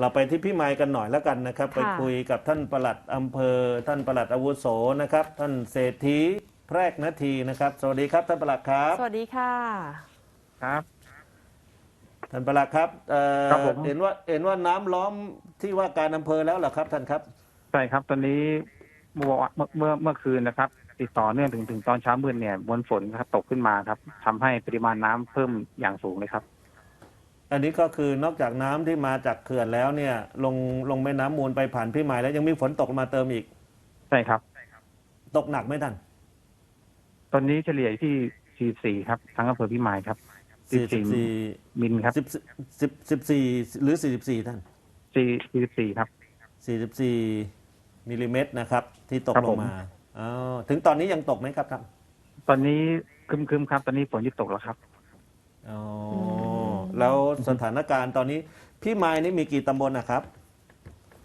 เราไปที่พี่ไมค์กันหน่อยแล้วกันนะครับ ไปค่ะคุยกับท่านปลัดอำเภอ ท่านปลัดอาวุโสนะครับ ท่านเศรษฐีแพรกนาทีนะครับ สวัสดีครับท่านปลัดครับ สวัสดีค่ะ ครับ ท่านปลัดครับเอ่อครับผม เห็นว่าเห็นว่าน้ำล้อมที่ว่าการอำเภอแล้วเหรอครับท่านครับ ใช่ครับ ตอนนี้เมื่อเมื่อเมื่อเมื่อคืนนะครับ ติดต่อเนื่องถึงถึงตอนเช้ามืดเนี่ยมวลฝนนะครับตกขึ้นมาครับทำให้ปริมาณน้ำเพิ่มอย่างสูงเลยครับ อันนี้ก็คือนอกจากน้ำที่มาจากเขื่อนแล้วเนี่ย ลงลงแม่น้ำมูลไปผ่านพี่ไมค์แล้วยังมีฝนตกมาเติมอีก ใช่ครับ ตกหนักไหมท่าน ตอนนี้เฉลี่ยที่ 44 ครับ ทั้งอำเภอพิมายครับ 44 มิลครับสิบสิบสิบสี่หรือสี่สิบสี่ท่าน 44 ครับ 44 มิลลิเมตรนะครับ ที่ตกครับลผงมมาอ๋อถึงตอนนี้ยังตกไหมครับครับ ตอนนี้ครึมๆครับ ตอนนี้ฝนหยุดตกแล้วครับ อ๋ออม แล้วสถานการณ์ตอนนี้พี่ไม้นี่มีกี่ตำบลนะครับ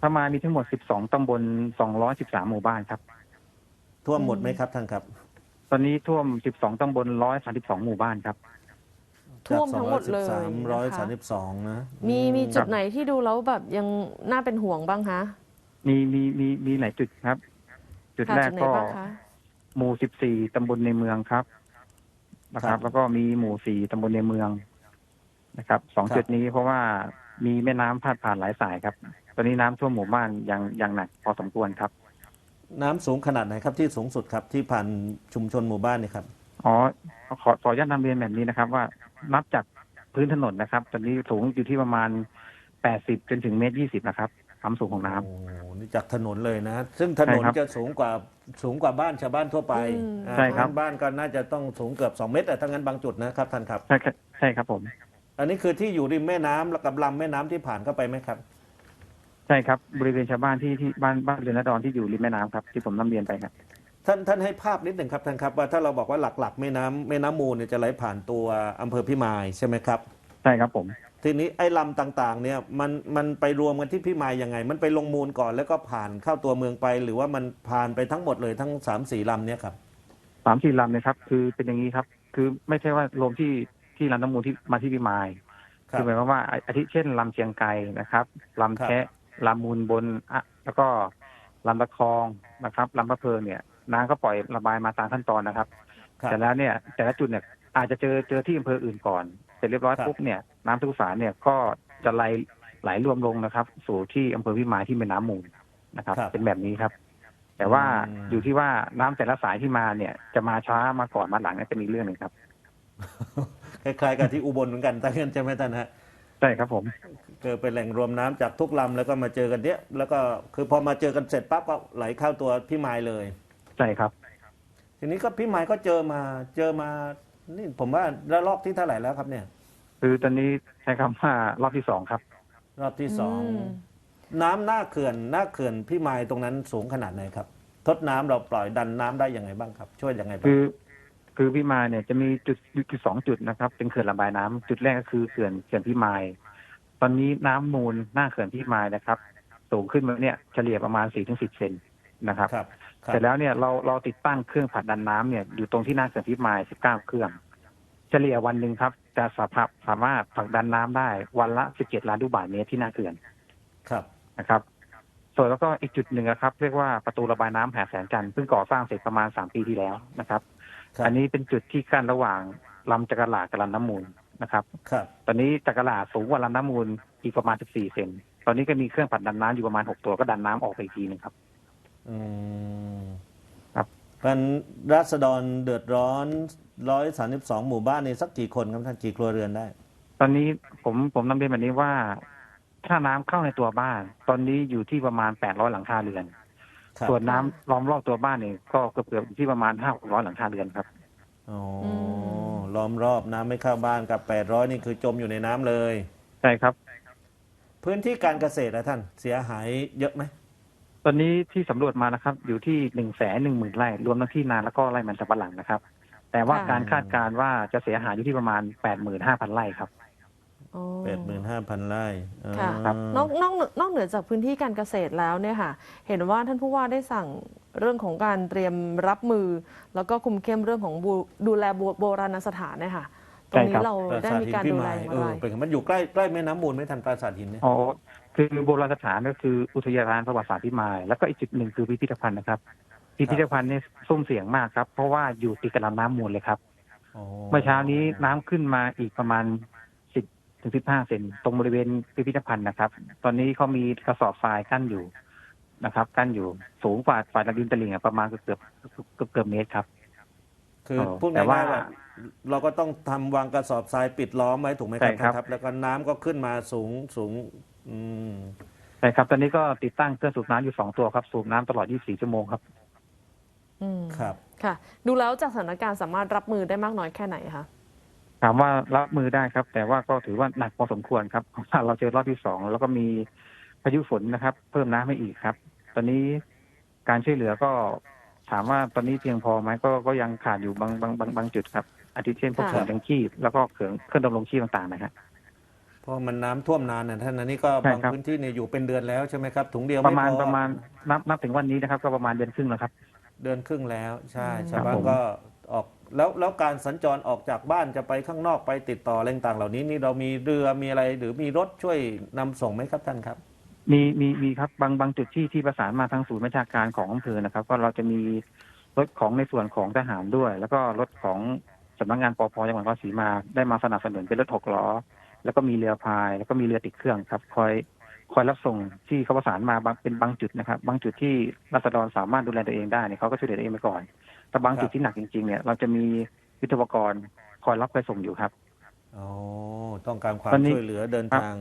พม่ามีทั้งหมด 12 ตำบล 213 หมู่บ้านครับ ท่วมหมดไหมครับท่านครับตอนนี้ท่วม 12 ตำบล 132 หมู่บ้านครับ ท่วมทั้งหมดเลยสามร้อยนะคะสามสิบสองนะมีมีอืจุดไหนที่ดูแล้วแบบยังน่าเป็นห่วงบ้างคะมีมีมีมีหลายจุดครับ จุดค่ะแรกจุดไหนก็บ้างคะ หมู่ 14 ตำบลในเมืองครับนะครับ แล้วก็มีหมู่ 4 ตำบลในเมือง นะครับสองจุดนี้เพราะว่ามีแม่น้ำพาดผ่านหลายสายครับ ตอนนี้น้ำท่วมหมู่บ้านอย่างอย่างหนักพอสมควรครับ น้ำสูงขนาดไหนครับที่สูงสุดครับที่ผ่านชุมชนหมู่บ้านนี่ครับอ๋อขอขออนุญาตนำเรียนแบบนี้นะครับ ว่านับจากพื้นถนนนะครับ ตอนนี้สูงอยู่ที่ประมาณ80จนถึงเมตร20นะครับความสูงของน้ำโอ้โหนี่จากถนนเลยนะ ซึ่งถนนใช่ครับจะสูงกว่าสูงกว่าบ้านชาวบ้านทั่วไปอืมอ่าใช่ครับบ้านก็น่าจะต้องสูงเกือบ2เมตรอะถ้างั้นบางจุดนะครับท่านครับใช่ครับใช่ครับผม อันนี้คือที่อยู่ริมแม่น้ำแล้วกับลำแม่น้ำที่ผ่านเข้าไปไหมครับ ใช่ครับ บริเวณชาวบ้านที่ที่บ้านบ้านเรือนนดรที่อยู่ริมแม่น้ำครับที่ผมนำเรียนไปครับ ท่านท่านให้ภาพนิดหนึ่งครับท่านครับว่าถ้าเราบอกว่าหลักๆแม่น้ำแม่น้ำมูลเนี่ยจะไหลผ่านตัวอำเภอพิมายใช่ไหมครับ ใช่ครับผม ทีนี้ไอ้ลำต่างๆ เนี่ยมันมันไปรวมกันที่พิมายยังไง มันไปลงมูลก่อนแล้วก็ผ่านเข้าตัวเมืองไป หรือว่ามันผ่านไปทั้งหมดเลยทั้งสามสี่ลำเนี่ยครับ สามสี่ลำเลยครับ คือเป็นอย่างนี้ครับ คือไม่ใช่ว่ารวมที่ ที่ลำน้ำมูลที่มาที่พิมายครัคืบอหมายความว่าอาอาทิเช่นลำเชียงไกรนะครับลำแคะลำมูลบนอะแล้วก็ลำตะคองนะครับลำพะเพลิงเนี่ยน้ำก็ปล่อยระบายมาตามขั้นตอนนะครับครับแต่แล้วเนี่ยแต่ละจุดเนี่ยอาจจะเจอเจอที่อำเภออื่นก่อนเสร็จเรียบร้อยครับปุ๊บเนี่ยน้ำทุกสารเนี่ยก็จะไหลไหลรวมลงนะครับ สู่ที่อำเภอพิมายที่แม่น้ำมูลนะครับครับ เป็นแบบนี้ครับ แต่ว่าอืมอยู่ที่ว่าน้ำแต่ละสายที่มาเนี่ย จะมาช้ามาก่อนมาหลังเนี่ยเป็นอีกเรื่องหนึ่งครับ คล้ายๆกับที่อุบลเหมือนกันทั้งนั้นใช่ไหมท่านฮะใช่ครับผมเกิดเป็นแหล่งรวมน้ำจากทุกลำแล้วก็มาเจอกันเนี้ยแล้วก็คือพอมาเจอกันเสร็จปั๊บก็ไหลเข้าตัวพิมายเลย ใช่ครับ ทีนี้ก็พิมายก็เจอมาเจอมานี่ผมว่าระลอกที่เท่าไหร่แล้วครับเนี่ย คือตอนนี้ใช้คำว่ารอบที่สองครับ รอบที่สองมน้ำหน้าเขื่อนหน้าเขื่อนพี่มายตรงนั้นสูงขนาดไหนครับ ทดน้ำเราปล่อยดันน้ำได้ยังไงบ้างครับ ช่วยยังไงบ้างคือ คือพิมายเนี่ยจะมีจุดจุดสองจุดนะครับ เป็นเขื่อนระบายน้ำจุดแรกก็คือเขื่อนเขื่อนพิมาย ตอนนี้น้ำมูลหน้าเขื่อนพิมายนะครับสูงขึ้นมาเนี่ยเฉลี่ยประมาณสี่ถึงสิบเซนนะครับครับครับเสร็จแล้วเนี่ยเราเราติดตั้งเครื่องผลักดันน้ำเนี่ยอยู่ตรงที่หน้าเขื่อนพิมายสิบเก้าเครื่อง เฉลี่ยวันหนึ่งครับ จะสามารถสามารถผลักดันน้ำได้วันละสิบเจ็ดล้านลูกบาศก์เมตรที่หน้าเขื่อนครับนะครับส่วนแล้วก็อีกจุดหนึ่งนะครับ เรียกว่าประตูระบายน้ำแผ่แสนจันทร์ซึ่งก่อสร้างเสร็จประมาณสามปีที่แล้วนะครับครับ อันนี้เป็นจุดที่กั้นระหว่างลำจักรลาดกับลำน้ำมูลนะครับ ครับ ตอนนี้จักรลาดสูงกว่าลำน้ำมูลอีกประมาณ 14 เซน ตอนนี้ก็มีเครื่องผลักดันน้ำอยู่ประมาณ 6 ตัวก็ดันน้ำออกไปอีกทีหนึงครับ อืมครับกันรัษฎรเดือดร้อนร้อยสาสิบสองหมู่บ้านนี่สักกี่คนครับท่านกี่ครัวเรือนได้ ตอนนี้ผมผมนำเรียนแบบนี้ว่า ถ้าน้ำเข้าในตัวบ้าน ตอนนี้อยู่ที่ประมาณ 800 หลังคาเรือน ครับ ส่วนน้ำล้อมรอบตัวบ้านเนี่ยก็เกือบเกือบอยู่ที่ประมาณ500หลังคาเรือนครับ อ๋ออม ล้อมรอบน้ำไม่เข้าบ้านกับแปดร้อยนี่คือจมอยู่ในน้ำเลย ใช่ครับ พื้นที่การเกษตรนะท่านเสียหายเยอะไหมตอนนี้ที่สำรวจมานะครับ อยู่ที่หนึ่งแสนหนึ่งหมื่นไร่รวมทั้งที่นาแล้วก็ไร่มันสำปะหลังนะครับ แต่ว่าค่ะ การคาดการณ์ว่าจะเสียหายอยู่ที่ประมาณแปดหมื่นห้าพันไร่ครับ อ๋อ แปดหมื่นห้าพันไร่ค่ะ อ่านอกนอกนอกเหนือจากพื้นที่การเกษตรแล้วเนี่ยค่ะ เห็นว่าท่านผู้ว่าได้สั่งเรื่องของการเตรียมรับมือ แล้วก็คุมเข้มเรื่องของบูดูแลโบโบราณสถานเนี่ยค่ะ ตรงใช่ครันี้บเราปราได้สาทมีหินการพี่ดูไม้แลอย่างเอไรอเป็นไงมันอยู่ใกล้ใกล้แม่น้ำมูลไหมทันปราสาทหินเนี่ยอ๋อคือโบราณสถานก็คืออุทยานประวัติศาสตร์พิมาย แล้วก็อีกจุดหนึ่งคือพิพิธภัณฑ์นะครับ พิพิธภัณฑ์เนี่ยซุ่มเสียงมากครับ เพราะว่าอยู่ติดกับลำน้ำมูลเลยครับอ๋อเมื่อเช้านี้น้ำขึ้นมาอีกประมาณ10 ถึง 15 เซนตรงบริเวณพิพิธภัณฑ์นะครับ ตอนนี้เขามีกระสอบทรายกั้นอยู่นะครับ กั้นอยู่สูงกว่าฝ่ายระดินตลิ่งอะประมาณเกือบเกือบเกือบเมตรครับ คือเออพูดแต่ง่าว่ายๆว่า เราก็ต้องทำวางกระสอบทรายปิดล้อมไว้ถูกไหมครับใช่ครับท่านแล้วก็น้ำก็ขึ้นมาสูงสูง อืมใช่ครับ ตอนนี้ก็ติดตั้งเครื่องสูบน้ำอยู่สองตัวครับ สูบน้ำตลอด 24 ชั่วโมงครับ อืมครับ ค่ะ ดูแล้วจากสถานการณ์สามารถรับมือได้มากน้อยแค่ไหนคะ ถามว่ารับมือได้ครับ แต่ว่าก็ถือว่าหนักพอสมควรครับเพราะว่าเราเจอรอบที่สองแล้วก็มีพายุฝนนะครับ เพิ่มน้ำให้อีกครับ ตอนนี้การช่วยเหลือก็ถามว่าตอนนี้เพียงพอไหมก็ก็ยังขาดอยู่บางบางบางบางจุดครับ อาทิเช่นพวกค่ะเครื่องดังชีพแล้วก็เครื่องเครื่องดำรงชีพต่างๆนะฮะเพราะมันน้ำท่วมนานนะท่านอันนี้ก็ใช่บางครับ พื้นที่เนี่ยอยู่เป็นเดือนแล้วใช่ไหมครับ ถุงเดียวประมาณไพอประมาณนับนับถึงวันนี้นะครับ ก็ประมาณเดือนครึ่งแล้วครับ เดือนครึ่งแล้ว ใช่อืมชาวบ้านครับผม ก็ออก แล้วแล้วการสัญจรออกจากบ้านจะไปข้างนอกไปติดต่ออะไรต่างเหล่านี้นี่เรามีเรือมีอะไรหรือมีรถช่วยนำส่งไหมครับท่านครับ มีมีมีครับบางบางจุดที่ที่ประสานมาทางศูนย์บัญชาการของอำเภอนะครับ ก็เราจะมีรถของในส่วนของทหารด้วย แล้วก็รถของสำนักงานปพจังหวัดนครศรีมาได้มาสนับสนุนเป็นรถหกล้อ แล้วก็มีเรือพาย แล้วก็มีเรือติดเครื่องครับ คอยคอยรับส่งที่เขาประสานมาบางเป็นบางจุดนะครับ บางจุดที่รัษฎรสามารถดูแลตัวเองได้เนี่ยเขาก็ช่วยเหลือตัวเองไปก่อน แต่บางจุดที่หนักจริงๆเนี่ยเราจะมียุทธปกรณ์คอยรับไปส่งอยู่ครับอ๋อต้องการความตอนนี้ช่วยเหลือเดินทาง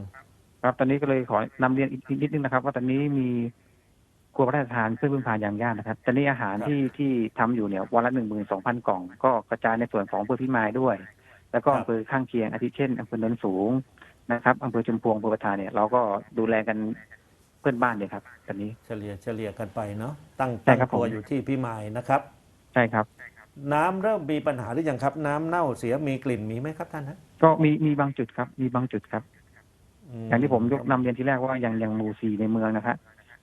ครับตอนนี้ก็เลยขอนำเรียนอีกนิดนึงนะครับ ว่าตอนนี้มีครัวพระราชทานเพื่อพึ่งพาอย่างยากนะครับ ตอนนี้อาหารครับที่ที่ทำอยู่เนี่ยวันละหนึ่งหมื่นสองพันกล่อง ก็กระจายในส่วนของอำเภอพิมายด้วย แล้วก็ครับอำเภอข้างเคียงอาทิเช่นอำเภอเนินสูงนะครับอำเภอชุมพวงอำเภอประทานเนี่ยเราก็ดูแลกันเพื่อนบ้านเนี่ยครับ ตอนนี้เฉลี่ยเฉลี่ยกันไปเนาะตั้งใช่ตั้งครับตัวผมอยู่ที่พี่มายนะครับใช่ครับ น้ำเริ่มมีปัญหาหรือยังครับ น้ำเน่าเสียมีกลิ่นมีไหมครับท่านฮะก็มีมีบางจุดครับ มีบางจุดครับ มอย่างที่ผมยกนำเรียนที่แรกว่าอย่างอย่างหมู่สี่ในเมืองนะครับ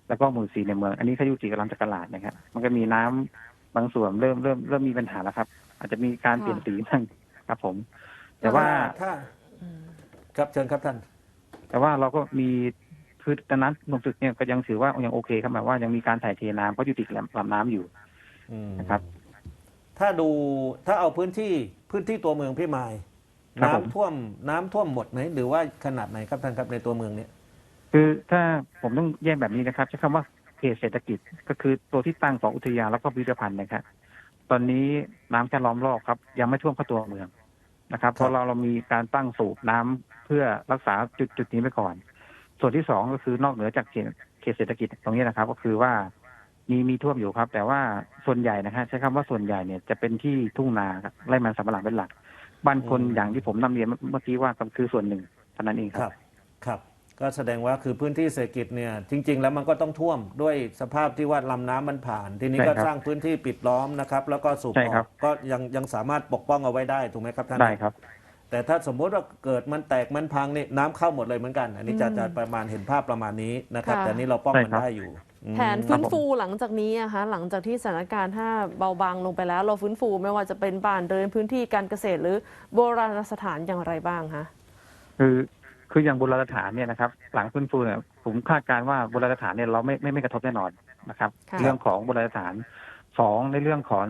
แล้วก็หมู่สี่ในเมือง อันนี้เขาอยู่ติดกับลำตะกลาดนะครับมันก็มีน้ำบางส่วนเริ่มเริ่มเริ่มมีปัญหาแล้วครับ อาจจะมีการเปลี่ยนสีบ้างครับ ผม แต่ว่า ถ้าอืมครับเชิญครับท่าน แต่ว่าเราก็มีคือตอนนั้นลงจุดเนี่ยก็ยังถือว่ายังโอเคครับหมายว่ายังมีการถ่ายเทน้ำเพราะอยู่ติดกับลำน้ำอยู่อืมนะครับ ถ้าดูถ้าเอาพื้นที่พื้นที่ตัวเมืองพี่มาย ครับผมน้ำท่วมน้ำท่วมหมดไหมหรือว่าขนาดไหนครับท่านครับในตัวเมืองเนี่ย คือถ้าผมต้องแยกแบบนี้นะครับใช้คำว่าเขตเศรษฐกิจก็คือตัวที่ตั้งของอุทยานแล้วก็พิพิธภัณฑ์นะครับตอนนี้น้ำแค่ล้อมรอบครับ ยังไม่ท่วมเข้าตัวเมืองนะครับ เพราะเราเรามีการตั้งสูบน้ำเพื่อรักษาจุดจุดนี้ไปก่อน ส่วนที่สองก็คือนอกเหนือจากเขตเขตเศรษฐกิจตรงนี้นะครับ ก็คือว่า มีมีท่วมอยู่ครับ แต่ว่าส่วนใหญ่นะฮะใช้คำว่าส่วนใหญ่เนี่ยจะเป็นที่ทุ่งนาครับไร่มันสำปะหลังเป็นหลัก บ้านคนอืมอย่างที่ผมนำเรียนเมื่อกี้ว่าก็คือส่วนหนึ่งเท่านั้นเองคครับรับ ครับ ก็แสดงว่าคือพื้นที่เศรษฐกิจเนี่ย จริง ๆ แล้วมันก็ต้องท่วมด้วยสภาพที่ว่าลำน้ำมันผ่าน ทีนี้ก็ใช่ครับสร้างพื้นที่ปิดล้อมนะครับ แล้วก็สูบใช่อครัอบกก็ยังยังสามารถปกป้องเอาไว้ได้ถูกไหมครับท่านได้ครับแต่ถ้าสมมุติว่าเกิดมันแตกมันพังนี่น้ำเข้าหมดเลยเหมือนกัน อันนี้จะอืมจะประมาณเห็นภาพประมาณนี้นะครับค่ะแต่นี่เราป้องใช่มันครับได้อยู่อืม แผนฟื้นฟูหลังจากนี้อะคะหลังจากที่สถานการณ์ถ้าเบาบางลงไปแล้ว เราฟื้นฟูไม่ว่าจะเป็นบ้านเรือนพื้นที่การเกษตร หรือโบราณสถานอย่างไรบ้างคะคือคืออย่างโบราณสถานเนี่ยนะครับ หลังฟื้นฟูเนี่ยผมคาดการณ์ว่าโบราณสถานเนี่ยเราไม่ไม่ไม่กระทบแน่นอนนะครับค่ะเรื่องของโบราณสถานสองในเรื่องของ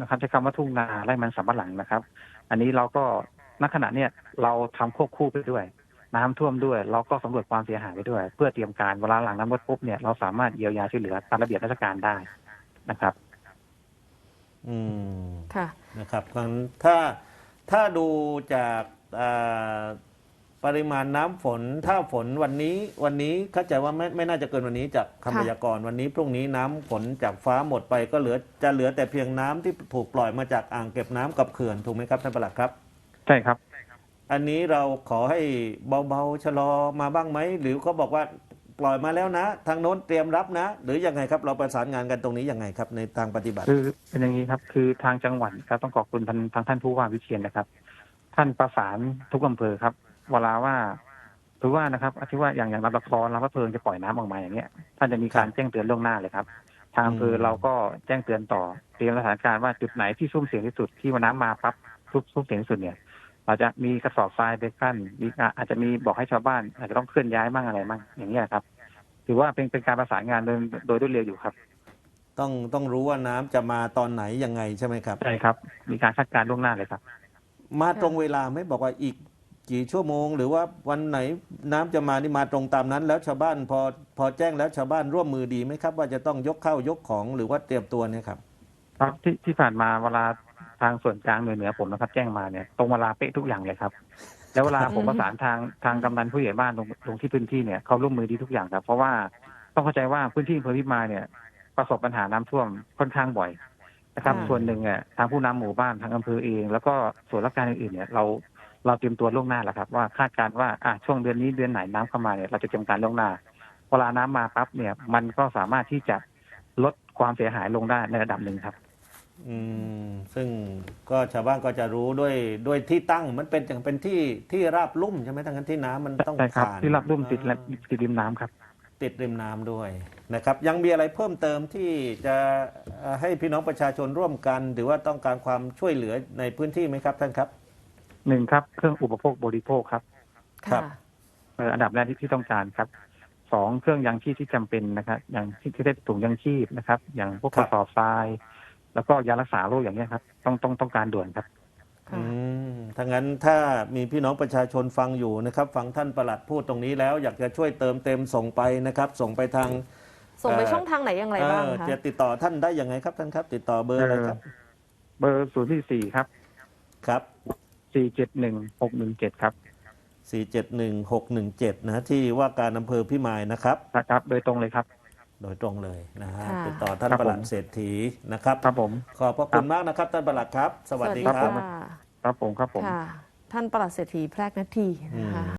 นะครับใช้คำว่าทุ่งนาไร่มันสำปะหลังนะครับ อันนี้เราก็ณขณะเนี่ยเราทำควบคู่ไปด้วย น้ำท่วมด้วย เราก็สำรวจความเสียหายไปด้วย เพื่อเตรียมการเวลาหลังน้ำลดปุ๊บเนี่ยเราสามารถเยียวยาช่วยเหลือตามระเบียบราชการได้นะครับ อืมค่ะนะครับงั้นถ้าถ้าดูจากอ่าปริมาณน้ำฝน ถ้าฝนวันนี้วันนี้เข้าใจว่าไม่ไม่น่าจะเกินวันนี้จากคำค่ะพยากรณ์วันนี้พรุ่งนี้น้ำฝนจากฟ้าหมดไปก็เหลือจะเหลือแต่เพียงน้ำที่ถูกปล่อยมาจากอ่างเก็บน้ำกับเขื่อนถูกไหมครับท่านประหลัดครับ ใช่ครับ อันนี้เราขอให้เบาๆชะลอมาบ้างไหม หรือเขาบอกว่าปล่อยมาแล้วนะ ทางโน้นเตรียมรับนะ หรือยังไงครับ เราประสานงานกันตรงนี้ยังไงครับ ในทางปฏิบัติ คือเป็นอย่างนี้ครับ คือทางจังหวัดครับต้องขอบคุณทางทางท่านผู้ว่าวิเชียนนะครับ ท่านประสานทุกอำเภอครับ เวลาว่าถือว่านะครับอาทิว่าอย่างอย่างลำตะคองลำพะเพิงจะปล่อยน้ำออกมาอย่างเงี้ยท่านจะมีการแจ้งเตือนล่วงหน้าเลยครับ ทางอำเภออืมเราก็แจ้งเตือนต่อเตรียมสถานการณ์ว่าจุดไหนที่ซุ่มเสี่ยงที่สุดที่ว่าน้ำมาปั๊บซุ่มซุ่มเสี่ยงที่สุดเนี่ย อาจจะมีกระสอบทรายไปขั้นมีอาจจะมีบอกให้ชาวบ้าน อาจจะต้องเคลื่อนย้ายมั่งอะไรมั่งอย่างเงี้ยครับ ถือว่าเป็นเป็นการประสานงานโดยโดยรวดเร็วอยู่ครับ ต้องต้องรู้ว่าน้ำจะมาตอนไหนยังไงใช่ไหมครับใช่ครับ มีการคาดการณ์ล่วงหน้าเลยครับ มาตรงเวลาไม่บอกว่าอีกกี่ชั่วโมง หรือว่าวันไหนน้ำจะมานี่มาตรงตามนั้น แล้วชาวบ้านพอพอแจ้งแล้วชาวบ้านร่วมมือดีไหมครับ ว่าจะต้องยกเข้ายกของหรือว่าเตรียมตัวเนี่ยครับครับที่ที่ผ่านมาเวลาทางส่วนกลางเหนือเหนือผมนะครับ แจ้งมาเนี่ยตรงเวลาเป๊ะทุกอย่างเลยครับ แล้วเวลาผมประสานทางทางกำนันผู้ใหญ่บ้านลงลงที่พื้นที่เนี่ยเขาร่วมมือดีทุกอย่างครับ เพราะว่าต้องเข้าใจว่าพื้นที่อำเภอพิมายเนี่ย ประสบปัญหาน้ำท่วมค่อนข้างบ่อยนะครับค่ะส่วนหนึ่งเนี่ยทางผู้นำหมู่บ้านทางอำเภอเอง แล้วก็ส่วนราชการอื่นๆเนี่ยเราเราเตรียมตัวล่วงหน้าแล้วครับ ว่าคาดการณ์ว่าอะช่วงเดือนนี้เดือนไหนน้ำเข้ามาเนี่ยเราจะเตรียมการล่วงหน้าเวลาน้ำมาปั๊บเนี่ย มันก็สามารถที่จะลดความเสียหายลงได้ในระดับหนึ่งครับ อืมซึ่งก็ชาวบ้านก็จะรู้ด้วยด้วยที่ตั้งมันเป็นอย่างเป็นที่ที่ราบลุ่มใช่ไหมทั้งนั้นที่น้ำมันต้องใช่ครับผ่านที่รับรุ่มติดและอ่าติดริมน้ำครับ ติดริมน้ำด้วยนะครับ ยังมีอะไรเพิ่มเติมที่จะเอ่อให้พี่น้องประชาชนร่วมกัน หรือว่าต้องการความช่วยเหลือในพื้นที่ไหมครับท่านครับ หนึ่งครับ เครื่องอุปโภคบริโภคครับครับค่ะเอ่ออันดับแรกที่ที่ต้องการครับสองเครื่องยังชีพที่จำเป็นนะครับอย่างที่ที่ได้ถุงยังชีพนะครับ อย่างพวกคกรับระสอบทราย แล้วก็ยารักษาโรคอย่างเงี้ยครับ ต้องต้องต้องการด่วนครับค่ะอืมถ้างั้นถ้ามีพี่น้องประชาชนฟังอยู่นะครับ ฟังท่านประหลัดพูดตรงนี้แล้ว อยากจะช่วยเติมเต็มส่งไปนะครับ ส่งไปทาง ส่งไปเอ่อช่องทางไหนอย่างไรบ้างเอ่อคะจะติดต่อท่านได้ยังไงครับท่านครับ ติดต่อเบอร์อะไรครับ เบอร์ศูนย์ที่สี่ครับ ครับสี่เจ็ดหนึ่งหกหนึ่งเจ็ดครับ471นะที่ว่าการอำเภอพิมายนะครับนะครับ โดยตรงเลยครับ โดยตรงเลยนะฮะค่ะติดต่อท่านครับประหลัดผมเศรษฐีนะครับ ครับผม ขอบพระคุณมากนะครับ ท่านประหลัดครับ สวัสดีสวัสครับค่ะครับผมครับผม ค่ะ ท่านประหลัดเศรษฐีแพรกนาทีนะคะ